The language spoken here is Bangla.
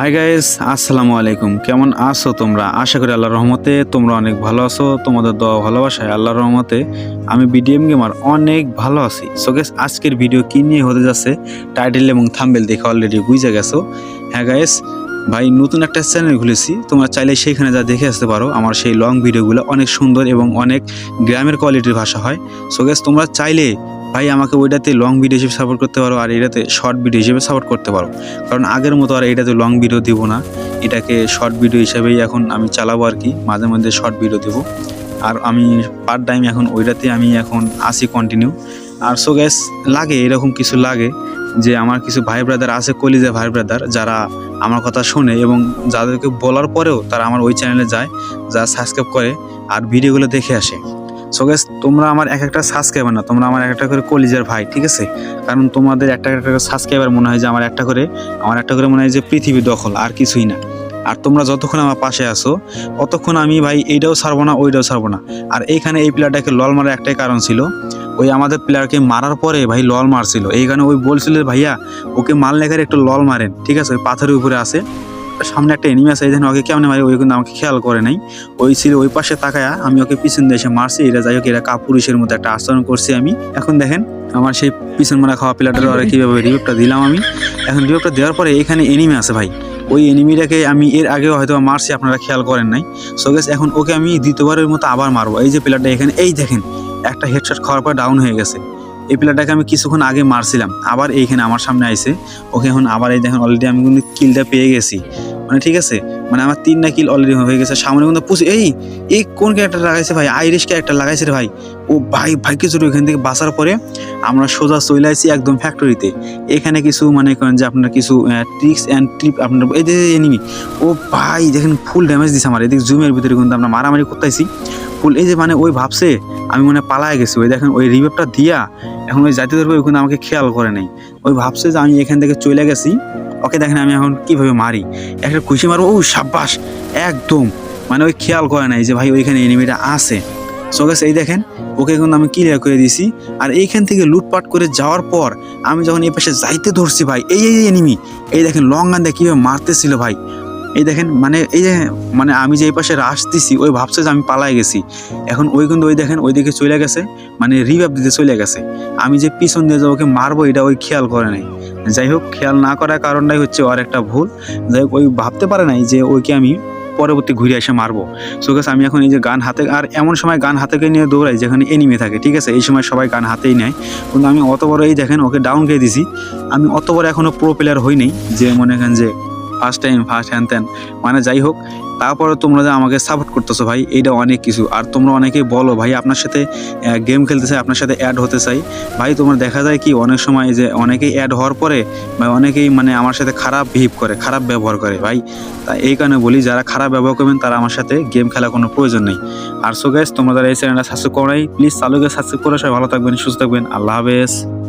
হাই গাইস আসসালামু আলাইকুম। কেমন আছো তোমরা? আশা করি আল্লাহর রহমতে তোমরা অনেক ভালো আছো, তোমাদের দোয়া ভালোবাসায় আল্লাহর রহমতে আমি বিডিএম গেমার অনেক ভালো আছি। সো গেস আজকের ভিডিও কি নিয়ে হতে যাচ্ছে? টাইটেল এবং থাম্বেল দেখে অলরেডি বুঝে গেছো। হ্যাঁ গাইস ভাই, নতুন একটা চ্যানেল খুলেছি। তোমরা চাইলে সেইখানে যা দেখে আসতে পারো। আমার সেই লং ভিডিওগুলো অনেক সুন্দর এবং অনেক গ্রামের কোয়ালিটির ভাষা হয়। সো গেস তোমরা চাইলে ভাই, আমাকে ওইটাতে লং ভিডিও হিসেবে সাপোর্ট করতে পারো আর এটাতে শর্ট ভিডিও হিসেবে সাপোর্ট করতে পারো। কারণ আগের মতো আর এটাতে লং ভিডিও দিব না। এটাকে শর্ট ভিডিও হিসেবেই এখন আমি চালাবো আর কি। মাঝে মধ্যে শর্ট ভিডিও দেবো। আর আমি পার্ট টাইম এখন ওইটাতে আমি এখন আসি কন্টিনিউ আর সো গ্যাস লাগে, এরকম কিছু লাগে যে আমার কিছু ভাই ব্রাদার আছে, কলিজা ভাই ব্রাদার যারা আমার কথা শোনে এবং যাদেরকে বলার পরেও তারা আমার ওই চ্যানেলে যায়, যা সাবস্ক্রাইব করে আর ভিডিওগুলো দেখে আসে। সো তোমরা আমার এক একটা সাবস্ক্রাইবার না, তোমরা আমার এক একটা করে কলিজার ভাই, ঠিক আছে? কারণ তোমাদের একটা একটা করে সাবস্ক্রাইবার মনে হয় যে আমার একটা করে, আমার একটা করে মনে হয় যে পৃথিবী দখল, আর কিছুই না। আর তোমরা যতক্ষণ আমার পাশে আসো অতক্ষণ আমি ভাই এইটাও ছাড়বো না, ওইটাও ছাড়বো না। আর এইখানে এই প্লেয়ারটাকে লল মারার একটাই কারণ ছিল, ওই আমাদের প্লেয়ারকে মারার পরে ভাই লল মারছিল। এইখানে ওই বলছিল ভাইয়া, ওকে মাল লেখার একটু লল মারেন। ঠিক আছে? ওই পাথরের উপরে আছে। সামনে একটা এনিমি আছে, এই ওকে কেমন মারি, ওই কিন্তু আমাকে খেয়াল করে নাই। ওই ছিল ওই পাশে তাকায়া আমি ওকে পিছন দিয়ে এসে মারছি এটা যাই হোক এটা কাপুরুষের মতো একটা আচরণ করছি আমি। এখন দেখেন, আমার সেই পিছন মারা খাওয়া প্লেয়ারটার ওরা কীভাবে রিভিউটা দিলাম আমি। এখন রিভিউটা দেওয়ার পরে এখানে এনিমি আছে ভাই। ওই এনিমিটাকে আমি এর আগেও হয়তো মারছি, আপনারা খেয়াল করেন নাই। সো গেস এখন ওকে আমি দ্বিতীয়বারের মতো আবার মারবো। এই যে প্লেয়ারটা এখানে, এই দেখেন, একটা হেডশট খাওয়ার পর ডাউন হয়ে গেছে। এই প্লেয়ারটাকে আমি কিছুক্ষণ আগে মারছিলাম, আবার এইখানে আমার সামনে আইছে। ওকে এখন আবার এই দেখেন অলরেডি আমি কিন্তু কিলটা পেয়ে গেছি। মানে ঠিক আছে? মানে আমার তিনটা কিল অলরেডি হয়ে গেছে। সামনে কিন্তু পুষে এই এই কোন ক্যারেক্টার লাগাইছে ভাই? আইরিশ ক্যারেক্টার লাগাইছে রে ভাই। ও ভাই ভাই কিছু ওখান থেকে বাঁচার পরে আমরা সোজা চলে আসছি একদম ফ্যাক্টরিতে এখানে কিছু মানে করেন যে আপনার কিছু ট্রিক্স অ্যান্ড ট্রিপ আপনার এই যে এনিমি ও ভাই, দেখেন ফুল ড্যামেজ দিছে আমার। এদিকে জুমের ভিতরে কিন্তু আমরা মারামারি করতেছি ফুল এই যে মানে ওই ভাবছে আমি মনে পালায় গেছি। ওই দেখেন, ওই রিভেপটা দিয়া এখন ওই জাতীয় ধরবে কিন্তু আমাকে খেয়াল করে নাই। ওই ভাবছে যে আমি এখান থেকে চলে গেছি। ওকে দেখেন, আমি এখন কীভাবে মারি। একটা খুশি মারবো, ও সাব্বাস, একদম। মানে ওই খেয়াল করে নাই যে ভাই, ওইখানে এনিমিটা আছে। সো গেছে এই দেখেন, ওকে কিন্তু আমি ক্লিয়ার করে দিছি আর এইখান থেকে লুটপাট করে যাওয়ার পর আমি যখন এই পাশে যাইতে ধরছি ভাই, এই এই এনিমি এই দেখেন লং গান দিয়ে কীভাবে মারতেছিল ভাই। এই দেখেন মানে এই যে মানে আমি যে এই পাশে আসতেছি ওই ভাবছে যে আমি পালাই গেছি। এখন ওই কিন্তু ওই দেখেন, ওই দিকে চলে গেছে মানে রিভাব দিতে চলে গেছে। আমি যে পিছন দিয়ে যে ওকে মারবো, এটা ওই খেয়াল করে নাই। যাই হোক, খেয়াল না করার কারণটাই হচ্ছে ওর একটা ভুল। যাই হোক, ওই ভাবতে পারে নাই যে ওইকে আমি পরবর্তী ঘুরে এসে মারবো। সো গেছে আমি এখন এই যে গান হাতে, আর এমন সময় গান হাতে নিয়ে দৌড়াই, যেখানে এনিমে থাকে, ঠিক আছে? এই সময় সবাই গান হাতেই নেয়। কিন্তু আমি অত বড় এই দেখেন, ওকে ডাউন খেয়ে দিছি। আমি অত বড় এখনও প্রো প্লেয়ার হইনি যে মনে করেন যে ফার্স্ট টাইম ফার্স্ট হ্যান ত্যান মানে যাই হোক তারপরে তোমরা যে আমাকে সাপোর্ট করতেছো ভাই, এইটা অনেক কিছু। আর তোমরা অনেকেই বলো ভাই, আপনার সাথে গেম খেলতে চাই, আপনার সাথে অ্যাড হতে চাই। ভাই, তোমরা দেখা যায় কি, অনেক সময় যে অনেকেই অ্যাড হওয়ার পরে, বা অনেকেই মানে আমার সাথে খারাপ বিহেভ করে, খারাপ ব্যবহার করে ভাই। তা এই কারণে বলি, যারা খারাপ ব্যবহার করবেন, তারা আমার সাথে গেম খেলার কোনো প্রয়োজন নেই। আর সো গাইস তোমরা যারা এই চ্যানেলটা সাবস্ক্রাইব করাই। প্লিজ চালুকে সাবস্ক্রাইব করে সবাই ভালো থাকবেন, সুস্থ থাকবেন। আল্লাহ হাফেজ।